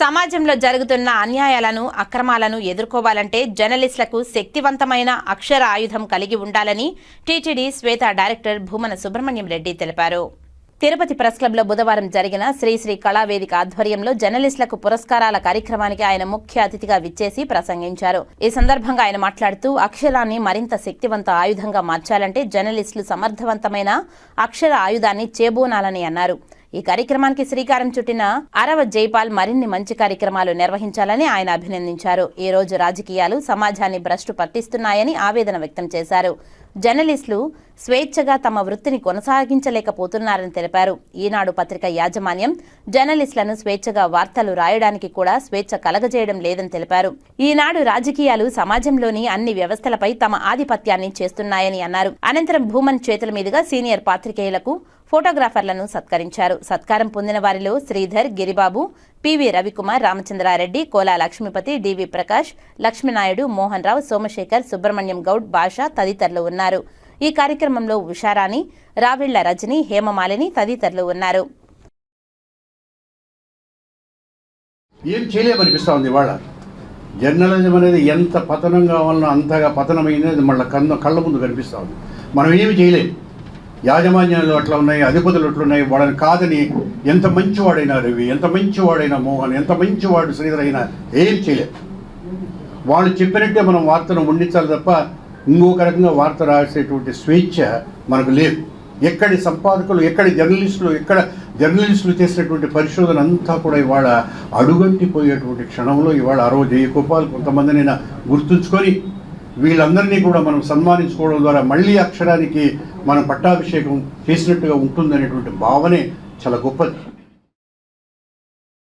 సమాజంలో జరుగుతున్న అన్యాయాలను అక్రమాలను ఎదుర్కోవాలంటే జర్నలిస్టులకు శక్తివంతమైన అక్షర ఆయుధం కలిగి ఉండాలని టీటీడీ శ్వేత డైరెక్టర్ భూమన సుబ్రహ్మణ్యం రెడ్డి తెలిపారు. తిరుపతి ప్రెస్ క్లబ్లో బుధవారం జరిగిన శ్రీశ్రీ కళావేదిక ఆధ్వర్యంలో జర్నలిస్టులకు పురస్కారాల కార్యక్రమానికి ఆయన ముఖ్య అతిథిగా విచ్చేసి ప్రసంగించారు. ఈ సందర్భంగా ఆయన మాట్లాడుతూ అక్షరాన్ని మరింత శక్తివంత ఆయుధంగా మార్చాలంటే జర్నలిస్టులు సమర్థవంతమైన అక్షర ఆయుధాన్ని చేబూనాలని అన్నారు. ఈ కార్యక్రమానికి శ్రీకారం చుట్టిన అరవ జైపాల్ మరిన్ని మంచి కార్యక్రమాలు నిర్వహించాలని ఆయన అభినందించారు. ఈ రోజు రాజకీయాలు సమాజాన్ని భ్రష్టు పట్టిస్తున్నాయని ఆవేదన వ్యక్తం చేశారు. జర్నలిస్టులు స్వేచ్ఛగా తమ వృత్తిని కొనసాగించలేకపోతున్నారని తెలిపారు. ఈనాడు పత్రిక యాజమాన్యం జర్నలిస్టులను స్వేచ్ఛగా వార్తలు రాయడానికి కూడా స్వేచ్ఛ కలగజేయడం లేదని తెలిపారు. ఈనాడు రాజకీయాలు సమాజంలోని అన్ని వ్యవస్థలపై తమ ఆధిపత్యాన్ని చేస్తున్నాయని అన్నారు. అనంతరం భూమన్ చేతుల మీదుగా సీనియర్ పాత్రికేయులకు ఫోటోగ్రాఫర్లను సత్కరించారు. సత్కారం పొందిన వారిలో శ్రీధర్ గిరిబాబు పివి రవికుమార్ రామచంద్రారెడ్డి కోలా లక్ష్మీపతి డివి ప్రకాష్ లక్ష్మీనాయుడు మోహన్ రావు సోమశేఖర్ సుబ్రహ్మణ్యం గౌడ్ భాష తదితరులు ఉన్నారు. ఈ కార్యక్రమంలో ఉషారాణి రావిళ్ళ రజని హేమమాలిని తదితరులు ఉన్నారు. ఏం చేయలేమనిపిస్తా ఉంది వాళ్ళ జర్నలిజం అనేది ఎంత పతనంగా కావాలనో అంతగా పతనమైనది మళ్ళీ కన్ను కళ్ళ ముందు కనిపిస్తూ ఉంది. మనం ఏమి చేయలేము యాజమాన్యాలు అట్లా ఉన్నాయి అధిపతులు అట్లున్నాయి వాడని వాళ్ళని కాదని ఎంత మంచివాడైనా రవి ఎంత మంచివాడైనా మోహన్ ఎంత మంచివాడు శ్రీధర్ అయినా ఏం చేయలేదు వాళ్ళు చెప్పినట్టే మనం వార్తను వండించాలి తప్ప ఇంకొక రకంగా వార్త రాసేటువంటి స్వేచ్ఛ మనకు లేదు. ఎక్కడి సంపాదకులు ఎక్కడి జర్నలిస్టులు ఎక్కడ జర్నలిస్టులు చేసినటువంటి పరిశోధన అంతా కూడా ఇవాళ అడుగంటిపోయేటువంటి క్షణంలో ఇవాళ అరవ జయగోపాల్ కొంతమందినైనా గుర్తుంచుకొని వీళ్ళందరినీ కూడా మనం సన్మానించుకోవడం ద్వారా మళ్ళీ అక్షరానికి మనం పట్టాభిషేకం చేసినట్టుగా ఉంటుందనేటువంటి భావనే చాలా గొప్పది.